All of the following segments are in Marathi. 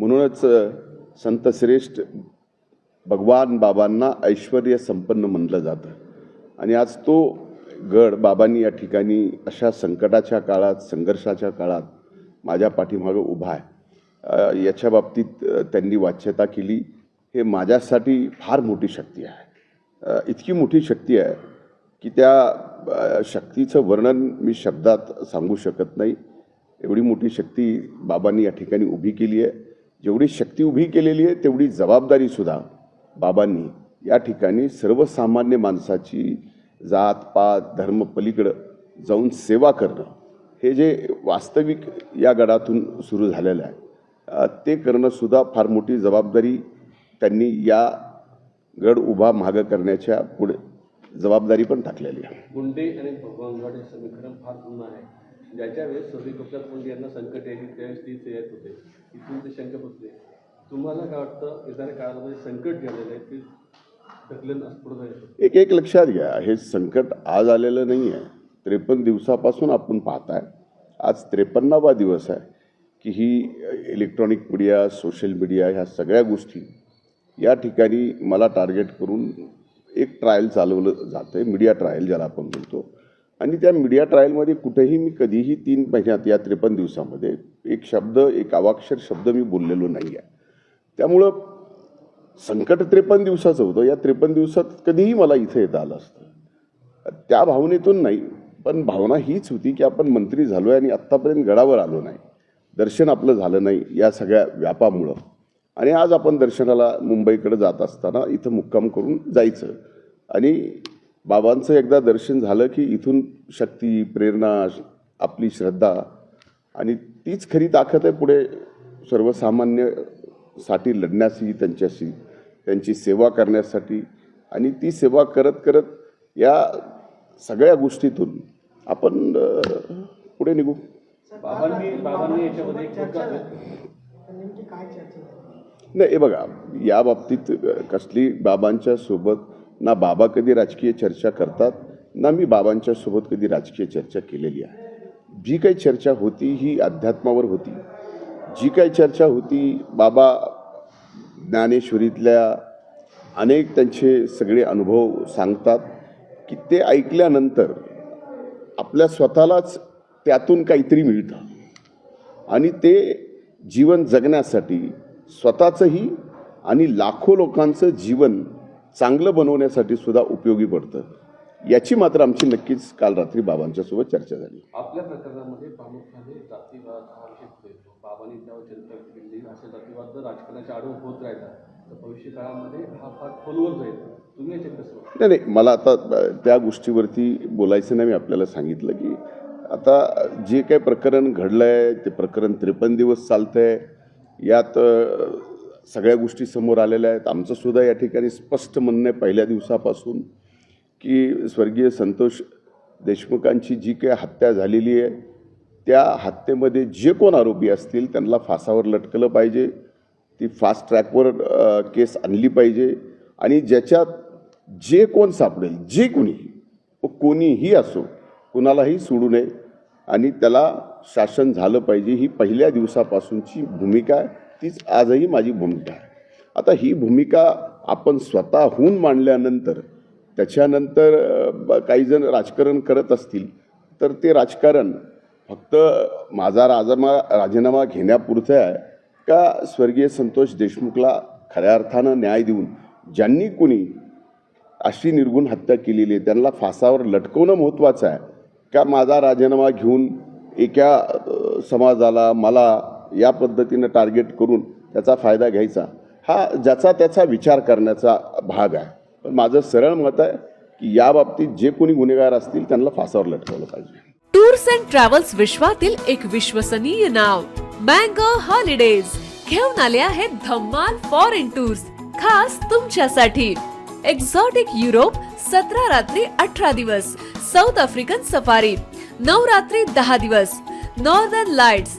म्हणूनच संत संतश्रेष्ठ भगवान बाबांना ऐश्वर संपन्न म्हणलं जातं. आणि आज तो गड बाबांनी या ठिकाणी अशा संकटाच्या काळात संघर्षाच्या काळात माझ्या पाठीमागं उभा आहे. याच्या बाबतीत त्यांनी वाच्यता केली. हे माझ्यासाठी फार मोठी शक्ती आहे. इतकी मोठी शक्ती आहे की त्या शक्तीचं वर्णन मी शब्दात सांगू शकत नाही. एवढी मोठी शक्ती बाबांनी या ठिकाणी उभी केली आहे. जेवढी शक्ती उभी केलेली आहे तेवढी जबाबदारीसुद्धा बाबांनी या ठिकाणी सर्वसामान्य माणसाची जात पात धर्म पलीकडं जाऊन सेवा करणं हे जे वास्तविक या गडातून सुरू झालेलं आहे ते करणंसुद्धा फार मोठी जबाबदारी त्यांनी या गड उभा मागं करण्याच्या पुढे जबाबदारी पण टाकलेली आहे. गुंडे आणि फार जुनं आहे. ज्याच्या वेळेस सभी गोपीनाथ मुंडे यांना संकट यायची त्यावेळेस तीच येत होते. इथून ते शंका होते तुम्हाला काय वाटतं येणाऱ्या काळामध्ये संकट झालेलं आहे ते एक एक लक्षात घ्या. हे संकट आज आलेलं नाही आहे त्रेपन्न दिवसापासून आपण पाहताय. आज त्रेपन्नावा दिवस आहे की ही इलेक्ट्रॉनिक मीडिया सोशल मीडिया ह्या सगळ्या गोष्टी या ठिकाणी मला टार्गेट करून एक ट्रायल चालवलं जातं आहे मीडिया ट्रायल ज्याला आपण म्हणतो. आणि त्या मीडिया ट्रायलमध्ये कुठेही मी कधीही तीन महिन्यात या त्रेपन्न दिवसामध्ये एक शब्द एक अवाक्षर शब्द मी बोललेलो नाही आहे. त्यामुळं संकट त्रेपन्न दिवसाचं होतं. या त्रेपन्न दिवसात कधीही मला इथं येता आलं असतं. त्या भावनेतून नाही पण भावना हीच होती की आपण मंत्री झालो आहे आणि आत्तापर्यंत गडावर आलो नाही. दर्शन आपलं झालं नाही या सगळ्या व्यापामुळं. आणि आज आपण दर्शनाला मुंबईकडे जात असताना इथं मुक्काम करून जायचं. आणि बाबांचं एकदा दर्शन झालं की इथून शक्ती प्रेरणा आपली श्रद्धा आणि तीच खरी ताकद आहे पुढे सर्वसामान्यसाठी लढण्याची त्यांच्याशी त्यांची सेवा करण्यासाठी. आणि ती सेवा करत करत या सगळ्या गोष्टीतून आपण पुढे निघू. बाबांनी बाबांनी याच्यामध्ये एक प्रकार नेमकी काय चर्चा झाली? नाही हे बघा या बाबतीत कसली बाबांच्या सोबत ना बाबा कधी राजकीय चर्चा करतात ना मी बाबांच्या सोबत कधी राजकीय चर्चा केलेली आहे. जी काही चर्चा होती ही अध्यात्मावर होती. जी काही चर्चा होती बाबा ज्ञानेश्वरीतल्या अनेक त्यांचे सगळे अनुभव सांगतात की ते ऐकल्यानंतर आपल्या स्वतःलाच त्यातून काहीतरी मिळतं. आणि ते जीवन जगण्यासाठी स्वतःचंही आणि लाखो लोकांचं जीवन चांगलं बनवण्यासाठी सुद्धा उपयोगी पडतं. याची मात्र आमची नक्कीच काल रात्री बाबांच्या सोबत चर्चा झाली. आपल्या प्रकरणामध्ये प्रामुख्याने जातीवाद हा विषय पुढे येतो बाबांनी त्यावर जनता व्यक्त केली असे जातीवाद जर राजकारणाच्या आडून होत राहिला तर भविष्य काळामध्ये हा फार खोलवर जाईल. तुम्ही याच्यात कसं बघता? नाही नाही मला आता त्या गोष्टीवरती बोलायचं नाही. मी आपल्याला सांगितलं की आता जे काही प्रकरण घडलं आहे ते प्रकरण त्रेपन्न दिवस चालतं आहे यात सगळ्या गोष्टी समोर आलेल्या आहेत. आमचं सुद्धा या ठिकाणी स्पष्ट म्हणणं आहे पहिल्या दिवसापासून की स्वर्गीय संतोष देशमुखांची जी काही हत्या झालेली आहे त्या हत्येमध्ये जे कोण आरोपी असतील त्यांना फासावर लटकलं पाहिजे. ती फास्ट ट्रॅकवर केस आणली पाहिजे. आणि ज्याच्यात जे कोण सापडेल जे कोणी व कोणीही असो कुणालाही सोडू नये. आणि त्याला शासन झालं पाहिजे ही पहिल्या दिवसापासूनची भूमिका आहे. तीच आजही माझी भूमिका आहे. आता ही भूमिका आपण स्वतःहून मांडल्यानंतर त्याच्यानंतर ब- काही जण राजकारण करत असतील तर ते राजकारण फक्त माझा राजमा राजीनामा घेण्यापुरतं आहे का स्वर्गीय संतोष देशमुखला खऱ्या अर्थानं न्याय देऊन ज्यांनी कुणी अशी निर्गुण हत्या केलेली आहे त्यांना फासावर लटकवणं महत्त्वाचं आहे? का माझा राजीनामा घेऊन एका समाजाला मला या पद्धतीनं टार्गेट करून त्याचा फायदा घ्यायचा. हा ज्याचा त्याचा विचार करण्याचा भाग आहे. पण माझं सरळ मत आहे की या बाबतीत जे कोणी गुन्हेगार असतील त्यांना फासावर लटकवलं पाहिजे. टूर्स अँड ट्रॅव्हल्स विश्वातील एक विश्वसनीय नाव मँगो हॉलिडेज घेऊन आले आहेत धम्माल फॉरेन टूर्स खास तुमच्यासाठी. एक्झॉटिक युरोप सतरा रात्री अठरा दिवस. साऊथ आफ्रिकन सफारी नऊ रात्री दहा दिवस. नॉर्दर्न लाइट्स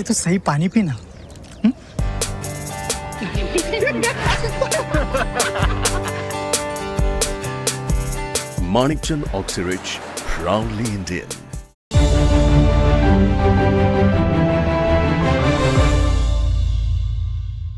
पहले तो सही पानी पीना Manikchand Oxyrich, proudly Indian.